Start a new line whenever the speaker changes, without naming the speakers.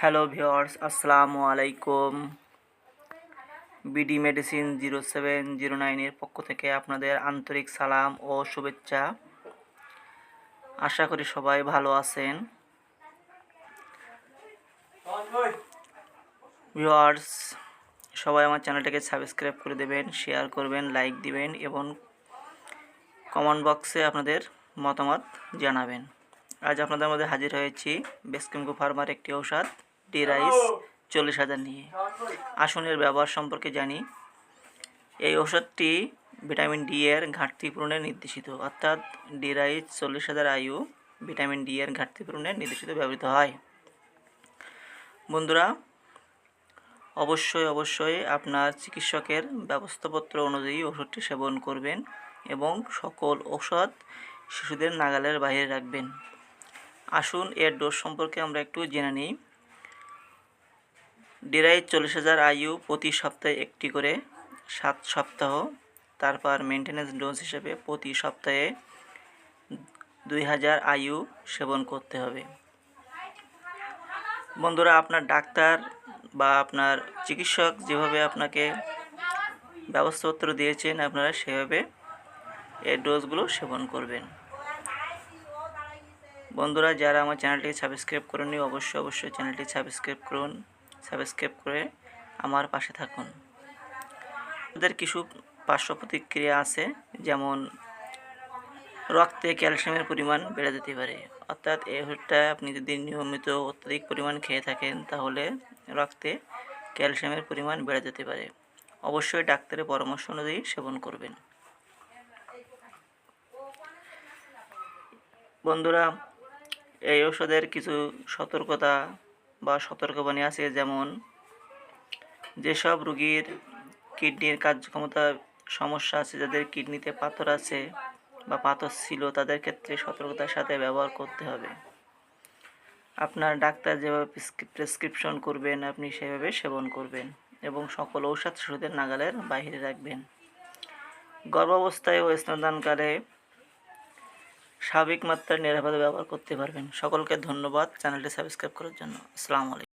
Hello viewers আসসালামু আলাইকুম। BD medicine zero seven zero নাইনের পক্ষ থেকে আপনাদের আন্তরিক সালাম ও শুভেচ্ছা। আশা করি সবাই ভালো আছেন। ভিওয়ার্স সবাই আমার চ্যানেলটাকে সাবস্ক্রাইব করে দেবেন, শেয়ার করবেন, লাইক দিবেন এবং কমেন্ট বক্সে আপনাদের মতামত জানাবেন। আজ আপনাদের মধ্যে হাজির হয়েছি বেসকিমকো ফার্মার একটি ঔষধ। ডি রাইস চল্লিশ হাজার নিয়ে। আসনের ব্যবহার সম্পর্কে জানি। এই ওষুধটি ভিটামিন ডি এর ঘাটতি পূরণে নির্দেশিত। অর্থাৎ ডি রাইস চল্লিশ হাজার আয়ু ভিটামিন ডি এর ঘাটতি পূরণে নির্দেশিত ব্যবহৃত হয়। বন্ধুরা অবশ্যই অবশ্যই আপনার চিকিৎসকের ব্যবস্থাপত্র অনুযায়ী ওষুধটি সেবন করবেন এবং সকল ঔষধ শিশুদের নাগালের বাইরে রাখবেন। আসুন এর ডোজ সম্পর্কে আমরা একটু জেনে নিই। ডিরাই চল্লিশ হাজার আয়ু প্রতি সপ্তাহে একটি করে সাত সপ্তাহ। তারপর মেনটেন্যান্স ডোজ হিসেবে প্রতি সপ্তাহে দুই হাজার আয়ু সেবন করতে হবে। বন্ধুরা, আপনার ডাক্তার বা আপনার চিকিৎসক যেভাবে আপনাকে ব্যবস্থাপত্র দিয়েছেন, আপনারা সেভাবে এই ডোজগুলো সেবন করবেন। বন্ধুরা, যারা আমার চ্যানেলটি সাবস্ক্রাইব করেনি অবশ্যই অবশ্যই চ্যানেলটি সাবস্ক্রাইব করুন। সাবস্ক্রাইব করে আমার পাশে থাকুন। ওদের কিছু পার্শ্ব প্রতিক্রিয়া আছে, যেমন রক্তে ক্যালসিয়ামের পরিমাণ বেড়ে যেতে পারে। অর্থাৎ এই ওষুধটা আপনি যদি নিয়মিত অত্যধিক পরিমাণ খেয়ে থাকেন, তাহলে রক্তে ক্যালসিয়ামের পরিমাণ বেড়ে যেতে পারে। অবশ্যই ডাক্তারের পরামর্শ অনুযায়ী সেবন করবেন। বন্ধুরা, এই ওষুধের কিছু সতর্কতা বা সতর্কবাণী আছে, যেমন যেসব রুগীর কিডনির কার্যক্ষমতা সমস্যা আছে, যাদের কিডনিতে পাথর আছে বা পাথর ছিল, তাদের ক্ষেত্রে সতর্কতার সাথে ব্যবহার করতে হবে। আপনার ডাক্তার যেভাবে প্রেসক্রিপশন করবেন, আপনি সেভাবে সেবন করবেন এবং সকল ঔষধ শিশুদের নাগালের বাইরে রাখবেন। গর্ভাবস্থায় ও স্নানদানকালে স্বাভাবিক মাত্রায় নিরাপদে ব্যবহার করতে পারবেন। সকলকে ধন্যবাদ। চ্যানেলটি সাবস্ক্রাইব করার জন্য। আসসালামু আলাইকুম।